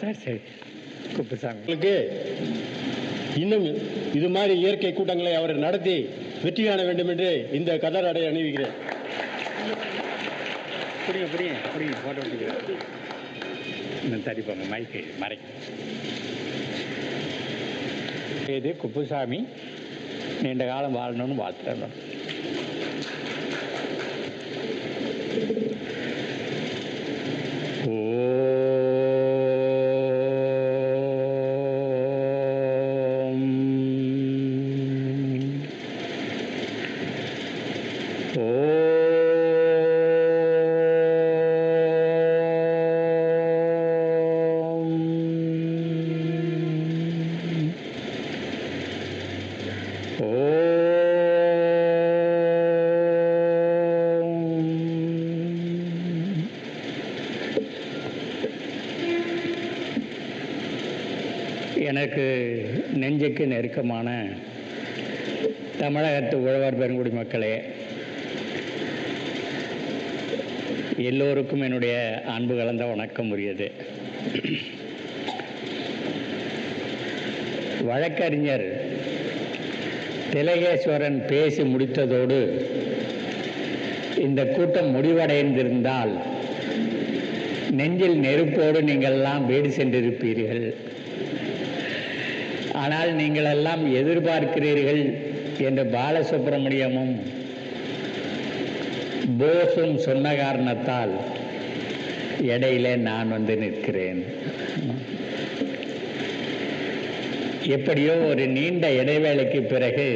சரி சரி. குப்புசாமி உங்களுக்கு இன்னும் இது மாதிரி இயற்கை கூட்டங்களை அவர் நடத்தி வெற்றி காண வேண்டும் என்று இந்த கதர் அடை அணிவிக்கிறேன். புரியுங்க புரியுங்க புரியுங்க ஃபோட்டோ எடுத்துக்கிறேன். தடிப்பாங்க மைக்கு இது குப்புசாமி. நீண்ட காலம் வாழணும்னு வாழ்த்துறேன். எனக்கு நெஞ்சுக்கு நெருக்கமான தமிழகத்து உழவர் பெருங்குடி மக்களே எல்லோருக்கும் என்னுடைய அன்பு கலந்த வணக்கம் உரியது வழக்கறிஞர் திலகேஸ்வரன் பேசி முடித்ததோடு இந்த கூட்டம் முடிவடைந்திருந்தால் நெஞ்சில் நெருப்போடு நீங்கள்லாம் வீடு சென்றிருப்பீர்கள். ஆனால் நீங்கள் எல்லாம் எதிர்பார்க்கிறீர்கள் என்று பாலசுப்ரமணியமும் போஸும் சொன்ன காரணத்தால் இடையிலே நான் வந்து நிற்கிறேன். எப்படியோ ஒரு நீண்ட இடைவேளைக்கு பிறகு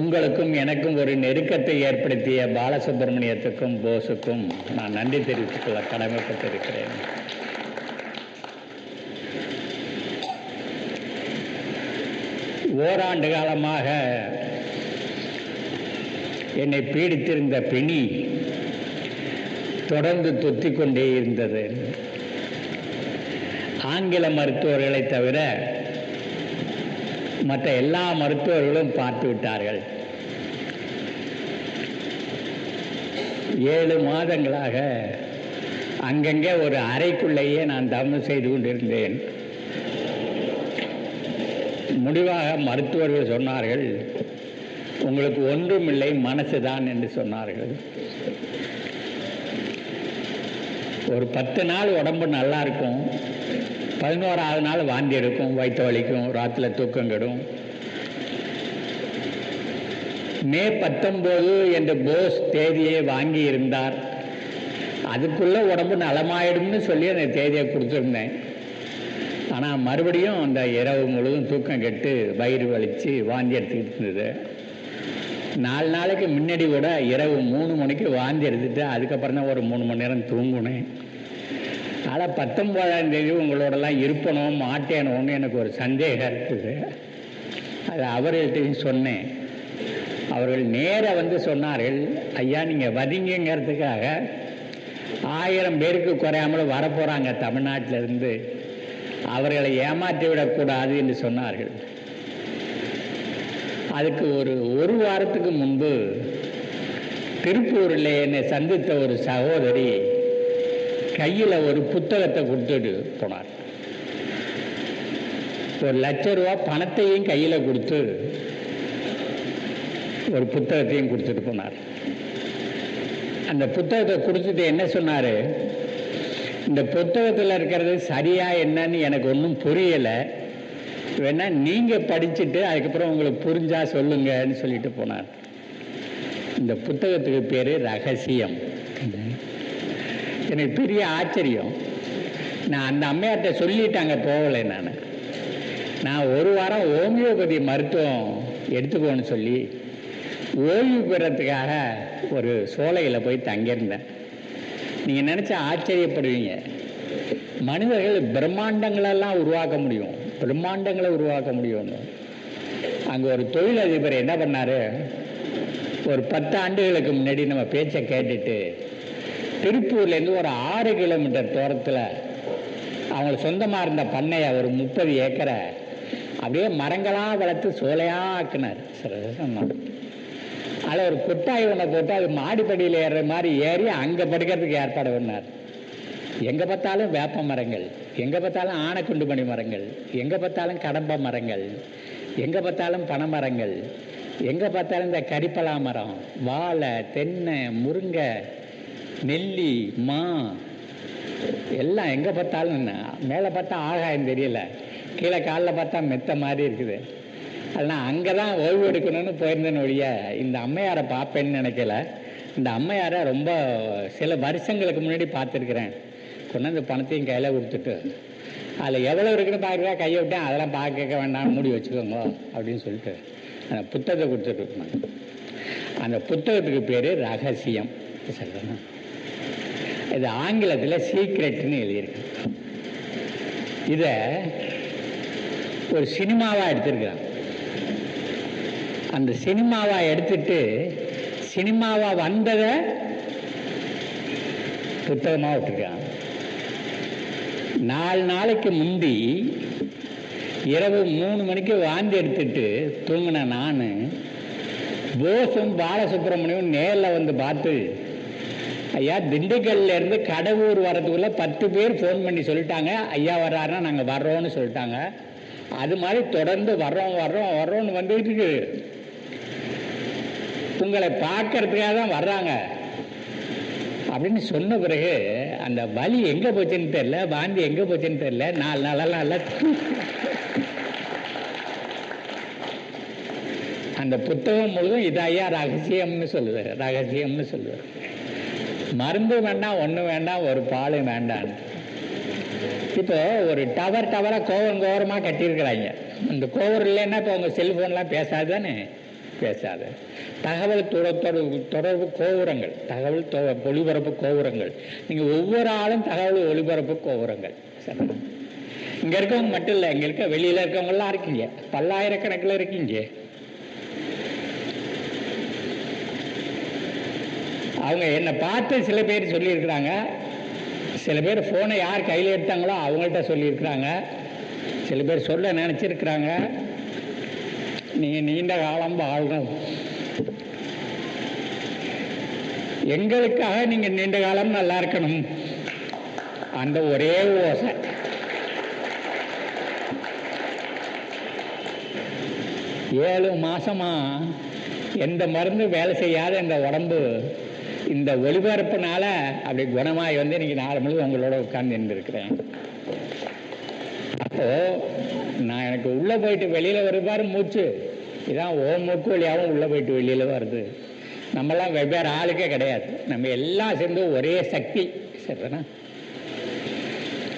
உங்களுக்கும் எனக்கும் ஒரு நெருக்கத்தை ஏற்படுத்திய பாலசுப்ரமணியத்துக்கும் போஸுக்கும் நான் நன்றி தெரிவித்துக் கொள்ள கடமைப்பட்டிருக்கிறேன். ஓராண்டு காலமாக என்னை பீடித்திருந்த பிணி தொடர்ந்து தொத்திக் கொண்டே இருந்தது. ஆங்கில மருத்துவர்களை தவிர மற்ற எல்லா மருத்துவர்களும் பார்த்து விட்டார்கள். ஏழு மாதங்களாக அங்கங்கே ஒரு அறைக்குள்ளேயே நான் தவம் செய்து கொண்டிருந்தேன். முடிவாக மருத்துவர்கள் சொன்னார்கள் உங்களுக்கு ஒன்றுமில்லை மனசுதான் என்று சொன்னார்கள். ஒரு பத்து நாள் உடம்பு நல்லா இருக்கும் பதினோராவது நாள் வாந்தி எடுக்கும் வயிற்று வலிக்கும் ராத்தில் தூக்கம் கெடும். மே பத்தொம்போது என்ற போஸ் தேதியை வாங்கி இருந்தார் அதுக்குள்ள உடம்பு நலமாயிடும்னு சொல்லி அந்த தேதியை கொடுத்துருந்தேன். ஆனால் மறுபடியும் அந்த இரவு முழுவதும் தூக்கம் கெட்டு வயிறு வலித்து வாந்தி எடுத்துக்கிட்டு இருந்தது. நாலு நாளைக்கு முன்னாடி கூட இரவு மூணு மணிக்கு வாந்தி எடுத்துட்டு அதுக்கப்புறம் தான் ஒரு மூணு மணி நேரம் தூங்குனேன். ஆனால் பத்தொம்போதாம் தேதி உங்களோடலாம் இருப்பணும் மாட்டேனோன்னு எனக்கு ஒரு சந்தேகம் இருக்குது. அது அவர்கள்ட்டையும் சொன்னேன். அவர்கள் நேராக வந்து சொன்னார்கள் ஐயா நீங்கள் வதிங்கிறதுக்காக ஆயிரம் பேருக்கு குறையாமல் வரப்போகிறாங்க தமிழ்நாட்டிலேருந்து. அவர்களை ஏமாற்றி விடக்கூடாது என்று சொன்னார்கள். அதுக்கு ஒரு ஒரு வாரத்துக்கு முன்பு திருப்பூரில் என்னை சந்தித்த ஒரு சகோதரி கையில் ஒரு புத்தகத்தை கொடுத்துட்டு போனார். ஒரு லட்ச ரூபா பணத்தையும் கையில் கொடுத்து ஒரு புத்தகத்தையும் கொடுத்துட்டு போனார். அந்த புத்தகத்தை கொடுத்துட்டு என்ன சொன்னார்? இந்த புத்தகத்தில் இருக்கிறது சரியா என்னன்னு எனக்கு ஒன்றும் புரியலை. வேணா நீங்கள் படிச்சுட்டு அதுக்கப்புறம் உங்களுக்கு புரிஞ்சா சொல்லுங்கன்னு சொல்லிட்டு போனார். இந்த புத்தகத்துக்கு பேர் ரகசியம். எனக்கு பெரிய ஆச்சரியம். நான் அந்த அம்மையார்கிட்ட சொல்லிட்டாங்க போகலை நான். நான் ஒரு வாரம் ஹோமியோபதி மருத்துவம் எடுத்துக்கோன்னு சொல்லி ஓய்வு பெறத்துக்காக ஒரு சோலையில் போய் தங்கியிருந்தேன். நீங்கள் நினச்சா ஆச்சரியப்படுவீங்க. மனிதர்கள் பிரம்மாண்டங்களெல்லாம் உருவாக்க முடியும். பிரம்மாண்டங்களை உருவாக்க முடியும்னு அங்கே ஒரு தொழிலதிபர் என்ன பண்ணார்? ஒரு பத்து ஆண்டுகளுக்கு முன்னாடி நம்ம பேச்சை கேட்டுட்டு திருப்பூர்லேருந்து ஒரு ஆறு கிலோமீட்டர் தூரத்தில் அவங்களுக்கு சொந்தமாக இருந்த பண்ணையை ஒரு முப்பது ஏக்கரை அப்படியே மரங்களாக வளர்த்து சோலையாக ஆக்கினார். சரி சொன்னார் அதில் ஒரு குட்டாய் ஒன்றை போட்டு அது மாடிப்படியில் ஏறுற மாதிரி ஏறி அங்கே படுக்கிறதுக்கு ஏற்பாடு பண்ணார். எங்கே பார்த்தாலும் வேப்ப மரங்கள் எங்கே பார்த்தாலும் ஆனைக்குண்டு மணி மரங்கள் எங்கே பார்த்தாலும் கடம்ப மரங்கள் எங்கே பார்த்தாலும் பனை மரங்கள் எங்கே பார்த்தாலும் இந்த கரிப்பலா மரம் வாழை தென்னை முருங்கை நெல்லி மா எல்லாம் எங்கே பார்த்தாலும் மேலே பார்த்தா ஆகாயம் தெரியல. கீழே காலில் பார்த்தா மெத்த மாதிரி இருக்குது. ஆனால் அங்கே தான் ஓய்வு எடுக்கணும்னு போயிருந்தேன்னு ஒழிய இந்த அம்மையாரை பார்ப்பேன்னு நினைக்கல. இந்த அம்மையாரை ரொம்ப சில வருஷங்களுக்கு முன்னாடி பார்த்துருக்குறேன். கொண்டாந்து பணத்தையும் கையில் கொடுத்துட்டு அதில் எவ்வளோ இருக்குன்னு பார்க்குறா கையை விட்டேன். அதெல்லாம் பார்க்க வேண்டாம் மூடி வச்சுக்கோங்க அப்படின்னு சொல்லிட்டு அந்த புத்தகத்தை கொடுத்துட்டு அந்த புத்தகத்துக்கு பேர் ரகசியம். சொல்லணும் இது ஆங்கிலத்தில் சீக்ரெட்னு எழுதியிருக்கு இதை ஒரு சினிமாவாக எடுத்திருக்கிறான் அந்த சினிமாவா எடுத்துட்டு சினிமாவா வந்ததை புத்தகமாக விட்டுருக்கான். நாலு நாளைக்கு முந்தி இரவு மூணு மணிக்கு வாந்தி எடுத்துட்டு தூங்கின நான் போஸும் பாலசுப்ரமணியம் நேரில் வந்து பார்த்து ஐயா திண்டுக்கல்லேருந்து கடவுர் வரதுக்குள்ளே பத்து பேர் ஃபோன் பண்ணி சொல்லிட்டாங்க. ஐயா வர்றாருன்னா நாங்கள் வர்றோன்னு சொல்லிட்டாங்க. அது மாதிரி தொடர்ந்து வர்றோம் வர்றோம் வர்றோன்னு வந்துட்டு உங்களை பார்க்கறதுக்காக தான் வர்றாங்க. அப்படின்னு சொன்ன பிறகு அந்த வலி எங்கே போச்சுன்னு தெரியல வாந்தி எங்கே போச்சுன்னு தெரியல நாலு நாளெல்லாம் நல்லா அந்த புத்தகம் முழுதும் இதாயா ரகசியம்னு சொல்லுவார் ரகசியம்னு சொல்லுவார். மருந்து வேண்டாம் ஒன்றும் வேண்டாம் ஒரு பால் வேண்டாம். இப்போ ஒரு டவர் டவராக கோவம் கோவரமாக கட்டியிருக்கிறாங்க. அந்த கோவர் இல்லைன்னா இப்போ உங்கள் செல்ஃபோன்லாம் பேசாதானே பேசாத தகவல் தொடர்பு தொடர்பு கோபுரங்கள் தகவல் தொ ஒளிபரப்பு கோபுரங்கள். நீங்கள் ஒவ்வொரு ஆளும் தகவல் ஒளிபரப்பு கோபுரங்கள். சரி இங்கே இருக்கவங்க மட்டும் இல்லை இங்கே இருக்க வெளியில் இருக்கவங்களாம் இருக்கீங்க. பல்லாயிரக்கணக்கில் இருக்கீங்க. அவங்க என்னை பார்த்து சில பேர் சொல்லியிருக்கிறாங்க. சில பேர் ஃபோனை யார் கையில் எடுத்தாங்களோ அவங்கள்ட்ட சொல்லியிருக்கிறாங்க. சில பேர் சொல்ல நினச்சிருக்கிறாங்க. நீங்கள் நீண்ட காலம் வாழணும் எங்களுக்காக நீங்கள் நீண்ட காலம் நல்லா இருக்கணும். அந்த ஒரே ஓசை. ஏழு மாசமா எந்த மருந்து வேலை செய்யாத இந்த உடம்பு இந்த ஒளிபரப்புனால அப்படி குணமாகி வந்து இன்னைக்கு நாலு மணி உங்களோட உட்கார்ந்து இருந்திருக்கிறேன் அப்போ நான் எனக்கு உள்ளே போயிட்டு வெளியில் வருவாரு மூச்சு. இதான் ஓ மூக்கு வழியாகவும் உள்ளே போயிட்டு வெளியில வருது. நம்மெல்லாம் வெவ்வேறு ஆளுக்கே கிடையாது. நம்ம எல்லாம் சேர்ந்து ஒரே சக்தி. சரிதானா?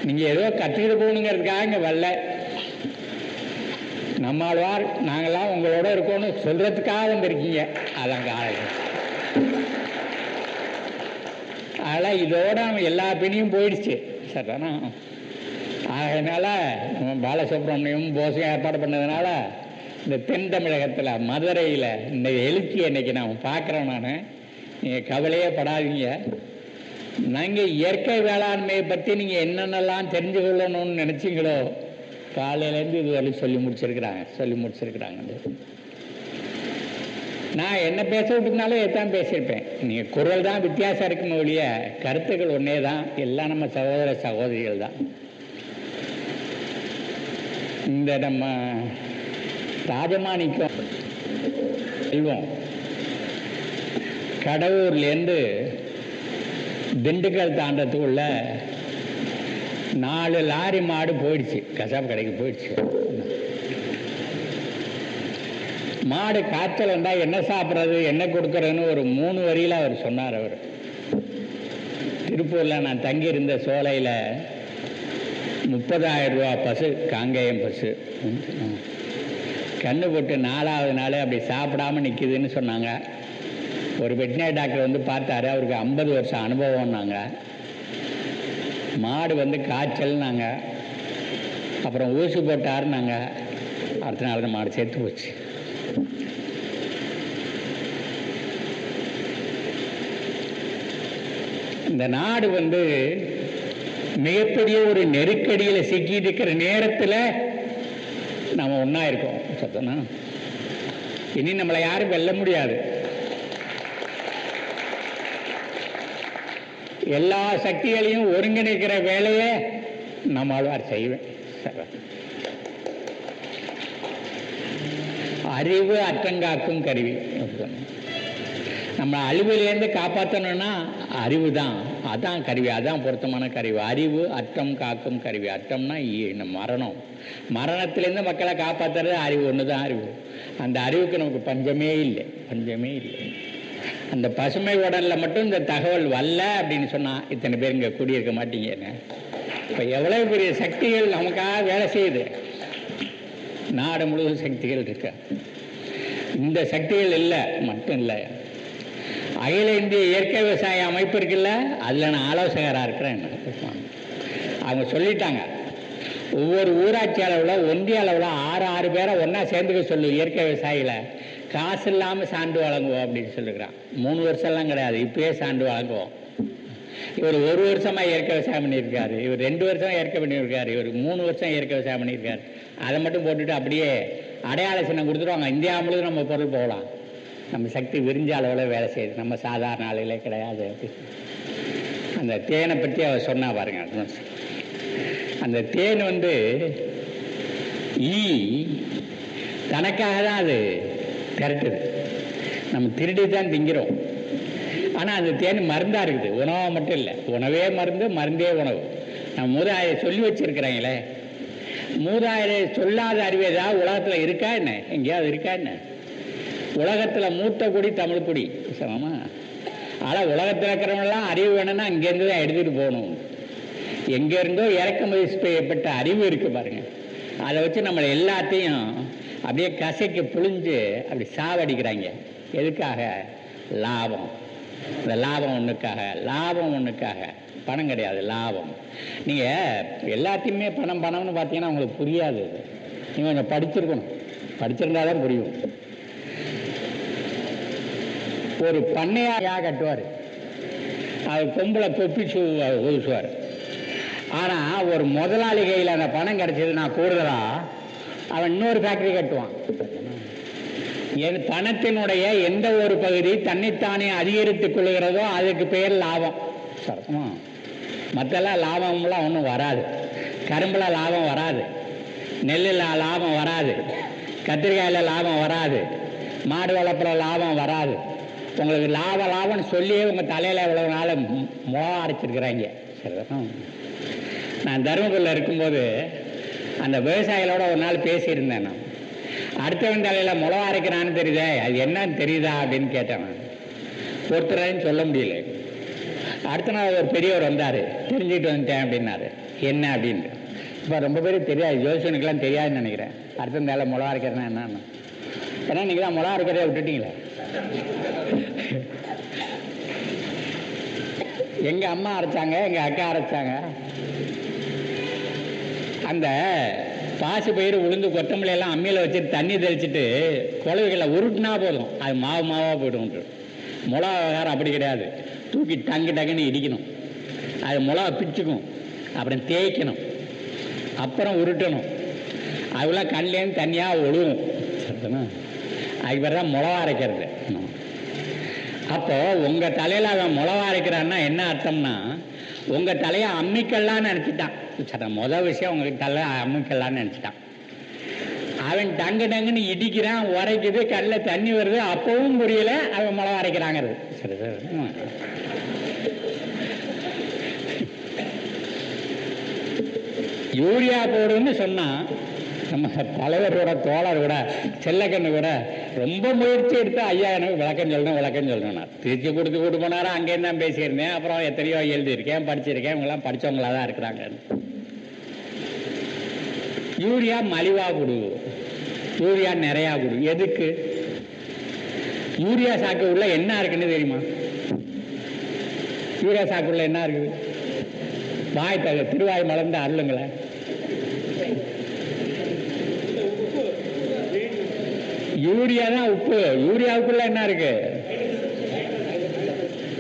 நீங்கள் ஏதோ கற்றுக்கிட்டு போகணுங்கிறதுக்காக இங்கே வரல. நம்மாழ்வார் நாங்களாம் உங்களோட இருக்கோம்னு சொல்கிறதுக்காக வந்திருக்கீங்க. அதான் காரணம். அதெல்லாம் இதோட எல்லா பிணியும் போயிடுச்சு. சரிதானா? அதனால நம்ம பாலசுப்ரமணியம் போஸும் ஏற்பாடு பண்ணதுனால இந்த தென் தமிழகத்தில் மதுரையில் இந்த எழுச்சி இன்னைக்கு நான் பார்க்குறேன் நான். நீங்கள் கவலையே படாதீங்க. நாங்கள் இயற்கை வேளாண்மையை பற்றி நீங்கள் என்னென்னலாம் தெரிஞ்சு கொள்ளணும்னு நினச்சிங்களோ காலையிலேருந்து இது சொல்லி முடிச்சிருக்கிறாங்க சொல்லி முடிச்சிருக்கிறாங்க. நான் என்ன பேச விட்டுனாலும் எத்தான் பேசியிருப்பேன். நீங்கள் குரல் தான் வித்தியாசம் இருக்குமே ஒழிய கருத்துக்கள் ஒன்றே தான். எல்லாம் நம்ம சகோதர சகோதரிகள் தான். இந்த நம்ம ராஜமாணிக்கம். செல்வம் கடவுர்லேருந்து திண்டுக்கல் தாண்டத்துக்குள்ள நாலு லாரி மாடு போயிடுச்சு. கசாப்பு கடைக்கு போயிடுச்சு. மாடு காய்ச்சல் இருந்தால் என்ன சாப்பிட்றது என்ன கொடுக்குறதுன்னு ஒரு மூணு வரியில் அவர் சொன்னார் அவர். திருப்பூரில் நான் தங்கியிருந்த சோலையில் முப்பதாயிரம் ரூபா பசு காங்கேயம் பசு. கண்ணு போட்டு நாலாவது நாள் அப்படி சாப்பிடாம நிற்கிதுன்னு சொன்னாங்க. ஒரு வெட்டினரி டாக்டர் வந்து பார்த்தாரு அவருக்கு ஐம்பது வருஷம் அனுபவம்னாங்க. மாடு வந்து காய்ச்சல்னாங்க. அப்புறம் ஊசி போட்டாருனாங்க. அடுத்த நாள் தான் மாடு சேர்த்து போச்சு. இந்த நாடு வந்து மிகப்பெரிய ஒரு நெருக்கடியில் சிக்கிட்டு இருக்கிற நேரத்தில் நம்ம ஒன்றா இருக்கோம் சத்தனா? இனி நம்மளை யாரும் வெல்ல முடியாது. எல்லா சக்திகளையும் ஒருங்கிணைக்கிற வேலையை நம்மாழ்வார் செய்வேன். அறிவு அற்றங்காக்கும் கருவி. நம்ம அழிவிலேருந்து காப்பாற்றணும்னா அறிவு தான் அதான் கருவி அதான் பொருத்தமான கருவி. அறிவு அற்றம் காக்கும் கருவி. அற்றம்னா இ- மரணம். மரணத்திலேருந்து மக்களை காப்பாற்றுறது அறிவு ஒன்று தான் அறிவு. அந்த அறிவுக்கு நமக்கு பஞ்சமே இல்லை. பஞ்சமே இல்லை. அந்த பசுமை உடலில் மட்டும் இந்த தகவல் வரல அப்படின்னு சொன்னால் இத்தனை பேர் இங்கே குடியிருக்க மாட்டீங்கன்னு இப்போ எவ்வளோ பெரிய சக்திகள் நமக்காக வேலை செய்யுது? நாடு முழுவதும் சக்திகள் இருக்கு. இந்த சக்திகள் இல்லை மட்டும் இல்லை. அகில இந்திய இயற்கை விவசாய அமைப்பு இருக்குல்ல அதில் நான் ஆலோசகராக இருக்கிறேன். அவங்க சொல்லிட்டாங்க. ஒவ்வொரு ஊராட்சி அளவில் ஒன்றிய அளவில் ஆறு ஆறு பேரை ஒன்றா சேர்ந்துக்க சொல்லு இயற்கை விவசாயியில் காசு இல்லாமல் சான்று வழங்குவோம் அப்படின்னு சொல்லுகிறான் மூணு வருஷம்லாம் கிடையாது இப்பயே சான்று வழங்குவோம். இவர் ஒரு வருஷமாக இயற்கை விவசாயம் பண்ணியிருக்காரு. இவர் ரெண்டு வருஷம் இயற்கை பண்ணியிருக்காரு. இவர் மூணு வருஷம் இயற்கை விவசாயம் பண்ணியிருக்காரு. அதை மட்டும் போட்டுட்டு அப்படியே அடையாள சின்னம் கொடுத்துருவாங்க இந்தியா முழுவதும் நம்ம பொருள் போகலாம். நம்ம சக்தி விரிஞ்ச அளவில் வேலை செய்யுது. நம்ம சாதாரண ஆளுகளே கிடையாது. அந்த தேனை பற்றி அவர் சொன்னா பாருங்க அந்த தேன் வந்து ஈ தனக்காக தான் அது திரட்டுது. நம்ம திருடி தான் திங்கிறோம். ஆனால் அந்த தேன் மருந்தாக இருக்குது. உணவாக மட்டும் இல்லை. உணவே மருந்து மருந்தே உணவு. நம்ம மூதாயை சொல்லி வச்சுருக்கிறாங்களே. மூதாயிரை சொல்லாத அறிவே தான் உலகத்தில் இருக்கா என்ன? எங்கேயாவது இருக்கா என்ன? உலகத்தில் மூத்த குடி தமிழ் குடி. சமமா ஆனால் உலகத்தில் இருக்கிறவங்களாம் அறிவு வேணும்னா அங்கேருந்து தான் எடுத்துகிட்டு போகணும். எங்கேருந்தோ இறக்குமதி செய்யப்பட்ட அறிவு இருக்கு பாருங்க. அதை வச்சு நம்மளை எல்லாத்தையும் அப்படியே கசைக்கு புழிஞ்சு அப்படி சாவடிக்கிறாங்க. எதுக்காக? லாபம். இந்த லாபம் ஒன்றுக்காக லாபம் ஒன்றுக்காக பணம் கிடையாது லாபம். நீங்கள் எல்லாத்தையுமே பணம் பணம்னு பார்த்தீங்கன்னா உங்களுக்கு புரியாது. நீங்கள் கொஞ்சம் படிச்சிருக்கணும். படிச்சிருந்தால் தான் புரியும். ஒரு பண்ணையாக கட்டுவார். அது பொம்பளை தொப்பி சூ ஊசுவார் ஆனால் ஒரு முதலாளி கையில் அந்த பணம் கிடைச்சதுன்னா கூடுதலாக அவன் இன்னொரு ஃபேக்டரி கட்டுவான். என் பணத்தினுடைய எந்த ஒரு பகுதி தன்னைத்தானே அதிகரித்துக் கொள்கிறதோ அதுக்கு பெயர் லாபம். மற்றெல்லாம் லாபம்லாம் ஒன்றும் வராது. கரும்பில் லாபம் வராது. நெல்லில் லாபம் வராது. கத்திரிக்காயில் லாபம் வராது. மாடு வளர்ப்புல லாபம் வராது. உங்களுக்கு லாப லாபம்னு சொல்லியே உங்கள் தலையில் இவ்வளவு நாள் மு- முளம் அரைச்சிருக்கிறாங்க. நான் தருமபுரியில் இருக்கும்போது அந்த விவசாயிகளோட ஒரு நாள் பேசியிருந்தேன் நான். அடுத்தவன் தலையில் முளம் அரைக்கிறான்னு தெரியுதே அது என்னன்னு தெரியுதா அப்படின்னு கேட்டேன் நான். ஒருத்தரையும் சொல்ல முடியல. அடுத்த நாள் ஒரு பெரியவர் வந்தார் தெரிஞ்சுக்கிட்டு வந்துட்டேன் அப்படின்னாரு. என்ன அப்படின்ட்டு இப்போ ரொம்ப பேருக்கு தெரியாது ஜோசியனுக்கெல்லாம் தெரியாதுன்னு நினைக்கிறேன். அடுத்த தலையில் முளம் அரைக்கிறேன்னா என்னன்னு. ஏன்னா நீங்கள் தான் முளம் அரைக்கிறதே விட்டுட்டீங்களே. எங்கள் அம்மா அரைச்சாங்க எங்கள் அக்கா அரைச்சாங்க. அந்த பாசி பயிர் உளுந்து கொத்தமல்லி எல்லாம் அம்மியில் வச்சுட்டு தண்ணி தெளிச்சுட்டு குழவைகளை உருட்டினா போதும். அது மாவு மாவாக போய்டும் மிளகா வேறு அப்படி கிடையாது. தூக்கி டங்கு டங்குன்னு இடிக்கணும். அது மிளகா பிச்சுக்கும். அப்புறம் தேய்க்கணும். அப்புறம் உருட்டணும். அதுலாம் கண்லேருந்து தனியாக ஒழுகும். சரிதானா அதுக்கு பேர் தான் மிளகா அரைக்கிறது. அப்போ உங்க தலையில அவன் முளவா அரைக்கிறான்னா என்ன அர்த்தம்னா உங்க தலையை அம்மிக்கல்லான்னு நினைச்சிட்டான். சரி முத விஷயம் உங்க தலை அம்மிக்கல்லான்னு நினைச்சிட்டான். அவன் டங்கு டங்குன்னு இடிக்கிறான் உரைக்குது கல்ல தண்ணி வருது அப்பவும் புரியல அவன் முளவா அரைக்கிறாங்கிறது. சரி சார். யூரியா போடுன்னு சொன்னான் நம்ம தலைவரோட தோழர் கூட செல்லக்கண்ணு கூட ரொம்ப முயற்சி எடுத்து ஐயா எனக்கு விளக்கம் சொல்லணும் விளக்கம் சொல்லணும் நான். திருச்சி கொடுத்து கூட்டு போனாரா அங்கேயும் தான் பேசியிருந்தேன்? அப்புறம் எத்தனையோ எழுதியிருக்கேன் படிச்சிருக்கேன் இவங்கெல்லாம் படிச்சவங்களா தான் இருக்கிறாங்க. யூரியா மலிவாக கொடு. யூரியா நிறையா கொடு. எதுக்கு? யூரியா சாக்கு உள்ள என்ன இருக்குன்னு தெரியுமா? யூரியா சாக்குள்ள என்ன இருக்குது? வாய் தக திருவாய் மலர்ந்து அருளுங்களேன் யூரியா தான் உப்பு? யூரியாவுக்குள்ள என்ன இருக்கு?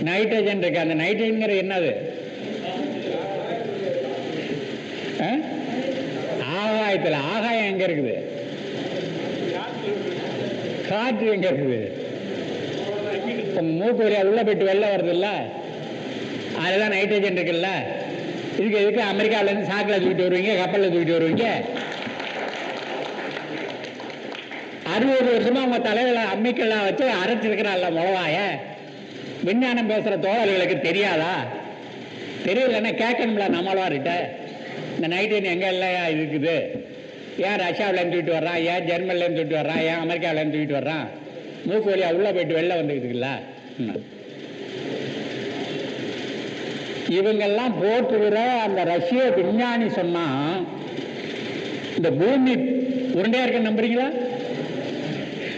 நைட்ரஜன் இருக்கு. அந்த நைட்ரஜன்ங்கிறது என்னது? ஆ? ஆகாயம் எங்க இருக்குது? காற்று எங்க இருக்குது? மூக்கு வழியா உள்ள போயிட்டு வெளில வருது இல்ல அதுதான் நைட்ரஜன் இருக்குல்ல? இதுக்கு எதுக்கு அமெரிக்காவிலேருந்து சாக்கில் தூக்கிட்டு வருவீங்க? கப்பலில் தூக்கிட்டு வருவீங்க? அறுபது வருஷமா உங்க தலையில அம்மிக்கெல்லாம் வச்சு அரைச்சிருக்கிறான்ல முளவாய விஞ்ஞானம் பேசுற தோழர்களுக்கு தெரியாதா? தெரியலன்னா கேட்கணும்ல நம்மளவார்கிட்ட இந்த நைட்ரஜன் எங்க இல்லையா இருக்குது? ஏன் ரஷ்யாவிலேருந்து தூக்கிட்டு வர்றான்? ஏன் ஜெர்மன்லேருந்து தூக்கிட்டு வர்றான்? ஏன் அமெரிக்காவிலேருந்து தூக்கிட்டு வர்றான்? மூக்கு வழியாக உள்ளே போயிட்டு வெளில வந்துக்குதுல்ல ம். இவங்கெல்லாம் போட்டுக்கிற அந்த ரஷ்ய விஞ்ஞானி சொன்னால் இந்த பூமி உருண்டையாக இருக்க நம்புறீங்களா?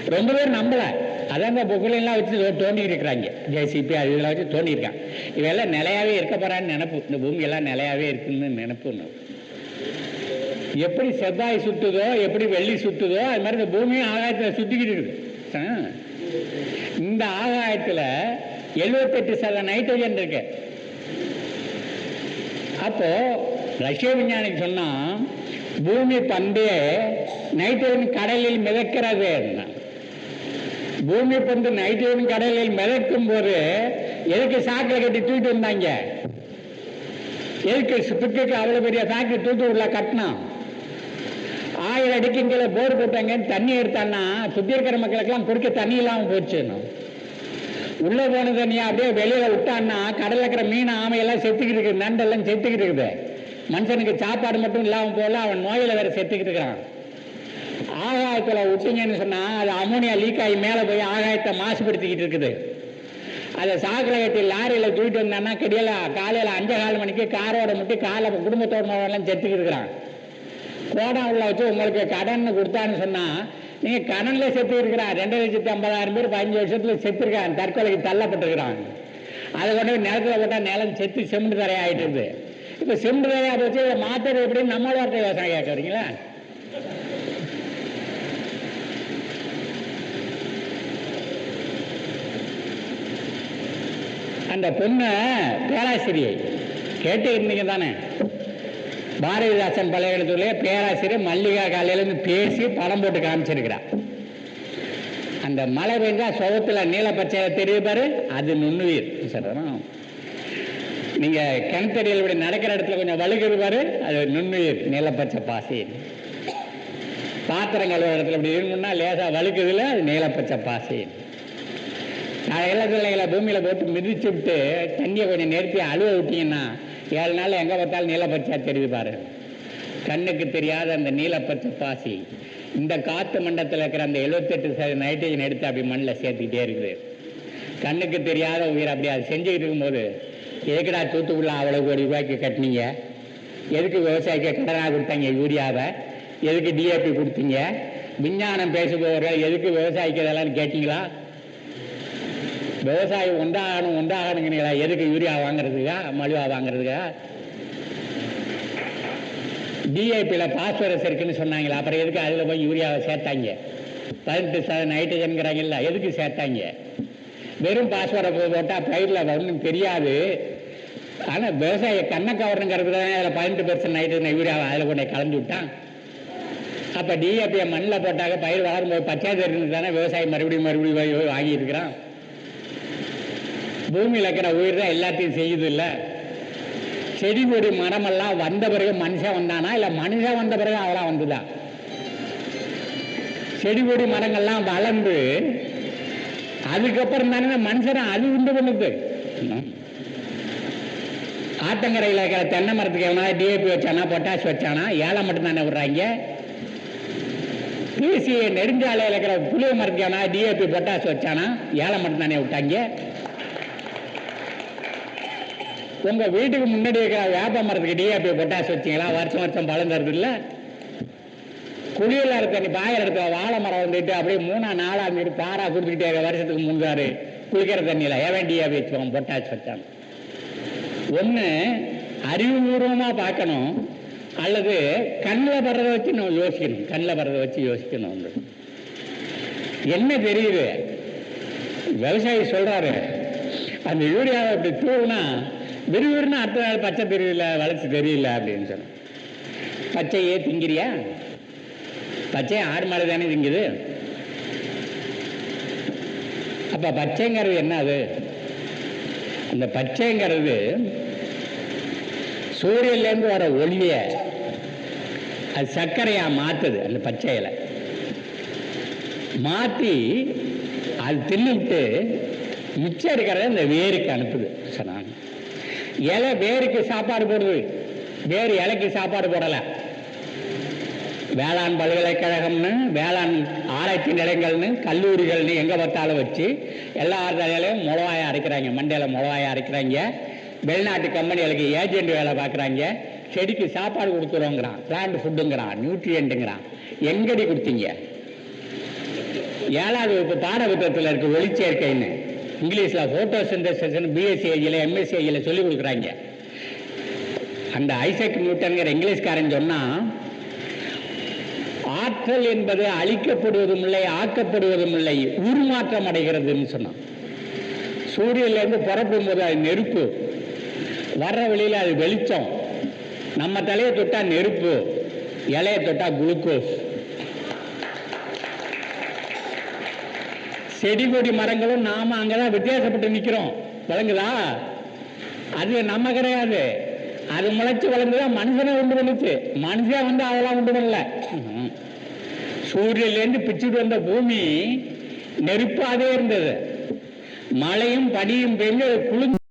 ரொம்ப பேர் நம்பல. அதாங்க புகழெல்லாம் வச்சு தோண்டி இருக்கிறாங்க. ஜேசிபி அது இதெல்லாம் வச்சு தோண்டியிருக்காங்க. இவெல்லாம் நிலையாவே இருக்க போறான்னு நினைப்பு. இந்த பூமி எல்லாம் நிலையாவே இருக்குன்னு நினப்புன்னு எப்படி செவ்வாய் சுத்துதோ எப்படி வெள்ளி சுத்துதோ அது மாதிரி இந்த பூமியும் ஆகாயத்தில் சுத்திக்கிட்டு இருக்குது. ஆ. இந்த ஆகாயத்தில் எழுபத்தெட்டு சத நைட்ரஜன் இருக்கு. அப்போ ரஷ்ய விஞ்ஞானி சொன்னா பூமி பண்பே நைட்ரஜன் கடலில் மிதக்கிறது பூமி பந்து நைட்டு கடலில் மிதக்கும் போது எதுக்கு சாக்கில் கட்டி தூக்கிட்டு வந்தாங்க? எதுக்கு பிக்குக்கு அவ்வளவு பெரிய சாக்கு தூக்கிட்டு உள்ள கட்டினான் ஆயிரம் அடிக்கு கீழே போர் போட்டாங்க தண்ணி எடுத்தான்னா சுத்தி இருக்கிற மக்களுக்கெல்லாம் குடிக்க தண்ணி இல்லாம போச்சுன்னு உள்ள போன தண்ணியை அப்படியே வெளியில விட்டான்னா கடல்ல இருக்கிற மீன் ஆமையெல்லாம் செத்துக்கிட்டு இருக்குது நண்டெல்லாம் செத்துக்கிட்டு இருக்குது. மனுஷனுக்கு சாப்பாடு மட்டும் இல்லாம போல அவன் நோயில வேற செத்துக்கிட்டு இருக்கிறான். ஆகாயத்தில் விட்டீங்கன்னு சொன்னால் அது அமோனியா லீக் ஆகி மேலே போய் ஆகாயத்தை மாசுபடுத்திக்கிட்டு இருக்குது. அதை சாக்கில் கட்டி லாரியில் தூக்கிட்டு வந்தான்னா கிடையல காலையில் அஞ்சு கால் மணிக்கு காரோட மட்டும் காலை குடும்பத்தோட எல்லாம் செத்துக்கிட்டு இருக்கிறான். கோடம் உள்ள வச்சு உங்களுக்கு கடன் கொடுத்தான்னு சொன்னால் நீங்கள் கடனில் செத்து இருக்கிறான் ரெண்டு லட்சத்தி ஐம்பதாயிரம் பேர் பதினஞ்சு வருஷத்தில் செத்துருக்கான் தற்கொலைக்கு தள்ளப்பட்டிருக்கிறான் அதை கொண்டு நிலத்தில் போட்டால் நிலம் செத்து செம்பு தரையா ஆகிட்டு இருக்குது. இப்போ செம்பு தரையா போச்சு இதை எப்படின்னு நம்மளோட வார்த்தை யோசனை கேட்கறீங்களா அந்த பொண்ணு பேராசிரியை. கேட்டு இருந்தீங்க தானே பாரதிதாசன் பல்கலைக்கழகத்திலே பேராசிரியர் மல்லிகா காலையிலேருந்து பேசி படம் போட்டு காமிச்சிருக்கிறான் அந்த மழை பெஞ்சா சுகத்தில் நீல பச்சையில தெரியுது பாரு அது நுண்ணுயிர். சொல்றோம் நீங்க கிணத்தடியில் இப்படி நடக்கிற இடத்துல கொஞ்சம் வழுக்குது பாரு அது நுண்ணுயிர் நீலப்பச்சை பாசி. பாத்திரம் கழுவுற இடத்துல இப்படி இருக்கணும்னா லேசா வழுக்குதுல அது நீலப்பச்சை பாசி. இலக்கிளைகளை பூமியில போட்டு மிதிச்சு விட்டு தண்ணியை கொஞ்சம் நிறுத்தி அழுவ விட்டீங்கன்னா ஏழு நாள் எங்கே பார்த்தாலும் நீலப்பச்சா தெரியுது பாரு. கண்ணுக்கு தெரியாத அந்த நீலப்பச்சை பாசி. இந்த காற்று மண்டலத்தில் இருக்கிற அந்த எழுபத்தெட்டு சதவீத நைட்ரஜன் எடுத்து அப்படி மண்ணில் சேர்த்துக்கிட்டே இருக்குது. கண்ணுக்கு தெரியாத உயிர் அப்படி அது செஞ்சுக்கிட்டு இருக்கும்போது எதுக்குடா தூத்துக்குள்ள அவ்வளோ கோடி ரூபாய்க்கு கட்டினீங்க? எதுக்கு விவசாயிக்கு கடனாக கொடுத்தாங்க யூரியாவை? எதுக்கு டிஏபி கொடுத்தீங்க? விஞ்ஞானம் பேசுபவர்கள் எதுக்கு விவசாயிக்கு இதெல்லாம் கேட்டிங்களா? விவசாயி உண்டாகணும் உண்டாகணுங்கிறீங்களா? எதுக்கு யூரியா வாங்குறதுக்கா? மலிவா வாங்குறதுக்கா? டிஐபியில் பாஸ்பரஸ் இருக்குன்னு சொன்னாங்களா? அப்புறம் எதுக்கு அதில் போய் யூரியாவை சேர்த்தாங்க? பதினெட்டு சத நைட்ரஜன்கிறாங்கல்ல எதுக்கு சேர்த்தாங்க? வெறும் பாஸ்பரஸ் போட்டால் பயிரில் ஒன்றும் தெரியாது. ஆனால் விவசாய கண்ணை கவரணுங்கிறது தானே அதில் பதினெட்டு பெர்சன்ட் நைட்ரஜன் யூரியாவை அதில் கொண்டு கலந்து விட்டான். அப்போ டிஏபியை மண்ணில் போட்டாக்க பயிர் வளரும்போது பச்சை தெரிஞ்சு தானே விவசாயி மறுபடியும் மறுபடியும் போய் வாங்கியிருக்கிறான். பூமியில் இருக்கிற உயிர் தான் எல்லாத்தையும் செய்யுது இல்லை? செடி கொடி மரமெல்லாம் வந்த பிறகு மனுஷன் வந்தானா? இல்லை மனுஷன் வந்த பிறகு அதெல்லாம் வந்துதா? செடி கொடி மரங்கள்லாம் வளர்ந்து அதுக்கப்புறம் தானே மனுஷனை அது உண்டு பண்ணுது. ஆத்தங்கரையில் இருக்கிற தென்னை மரத்துக்கு எவனா டிஏபி வச்சானா பொட்டாஷ் வச்சானா? ஏழை மட்டும் தானே விடுறாங்க. பிசி நெடுஞ்சாலையில் இருக்கிற புளிய மரத்துக்கு எவனா டிஏபி பொட்டாஷ் வச்சானா? ஏழை மட்டும் தானே விட்டாங்க. உங்க வீட்டுக்கு முன்னாடி இருக்கிற வேப்ப மரத்துக்கு டிஏபி பொட்டாசு வச்சீங்களா? வருஷம் வருஷம் பழம் தருது இல்லை குளியல இருக்க நீ பாயில் இருக்க வாழை மரம் வந்துட்டு அப்படியே மூணா நாலா மீட்டு பாரா கொடுத்துக்கிட்டே இருக்க வருஷத்துக்கு முந்தாரு குளிக்கிற தண்ணியில. ஏவன் டிஏபி வச்சுக்கோங்க பொட்டாசு வச்சான் ஒன்று அறிவுபூர்வமாக பார்க்கணும். அல்லது கண்ணில் படுறத வச்சு நம்ம யோசிக்கணும். கண்ணில் படுறத வச்சு யோசிக்கணும் என்ன தெரியுது? விவசாயி சொல்கிறாரு அந்த யூரியாவை இப்படி தூவுனா விறுவிறுன்னு அடுத்த நாள் பச்சை தெரியல வளர்ச்சி தெரியல அப்படின்னு சொன்னேன். பச்சையே திங்கிறியா? பச்சை ஆடு மாடு தானே திங்குது. அப்போ பச்சைங்கிறது என்ன அது? அந்த பச்சைங்கிறது சூரியன்லேருந்து வர ஒளியை அது சர்க்கரையாக மாற்றுது அந்த பச்சை இலை மாற்றி அது தின்னுட்டு மிச்சம் இருக்கிறத இந்த வேருக்கு அனுப்புது சொன்னாங்க. இலை வேருக்கு சாப்பாடு போடுது. வேறு இலைக்கு சாப்பாடு போடலை. வேளாண் பல்கலைக்கழகம்னு வேளாண் ஆராய்ச்சி நிலையங்கள்னு கல்லூரிகள்னு எங்கே பார்த்தாலும் வச்சு எல்லா நிலையிலையும் முளவாயை அரைக்கிறாங்க. மண்டையில் முளவாயை அரைக்கிறாங்க. வெளிநாட்டு கம்பெனிகளுக்கு ஏஜென்ட் வேலை பார்க்குறாங்க. செடிக்கு சாப்பாடு கொடுத்துருவோங்கிறான் பிளான்ட் ஃபுட்டுங்கிறான் நியூட்ரியண்ட்டுங்கிறான் எங்கடி கொடுத்தீங்க? ஏழாவது வகுப்பு பாட புத்தகத்தில் இருக்க ஒளிச்சேர்க்கைன்னு. இங்கிலீஷில் ஃபோட்டோ சிந்தசிஸ்னு பிஎஸ்சி ஐயில் எம்எஸ்சி ஐயில் சொல்லி கொடுக்குறாங்க. அந்த ஐசக் நியூட்டன்கிற இங்கிலீஷ்காரன் சொன்னால் ஆற்றல் என்பது அழிக்கப்படுவதும் இல்லை ஆக்கப்படுவதும் இல்லை உருமாற்றம் அடைகிறதுன்னு சொன்னான். சூரியன்லேருந்து புறப்படும் போது அது நெருப்பு. வர்ற வழியில் அது வெளிச்சம். நம்ம தலையை தொட்டால் நெருப்பு இலையை தொட்டால் குளுக்கோஸ். செடி கொடி மரங்களும் நாம அங்கதான் வித்தியாசப்பட்டு நிக்கிறோம். விளங்குதா? அது நம்ம கிடையாது. அது முளைச்சு வளர்ந்துதான் மனுஷனை உண்டு பண்ணுச்சு. மனுஷன் வந்து அதெல்லாம் உண்டு பண்ணல. சூரியன்லேருந்து பிச்சுட்டு வந்த பூமி நெருப்பாகவே இருந்தது. மழையும் பனியும் பெய்ஞ்சு அது குளிர்ந்து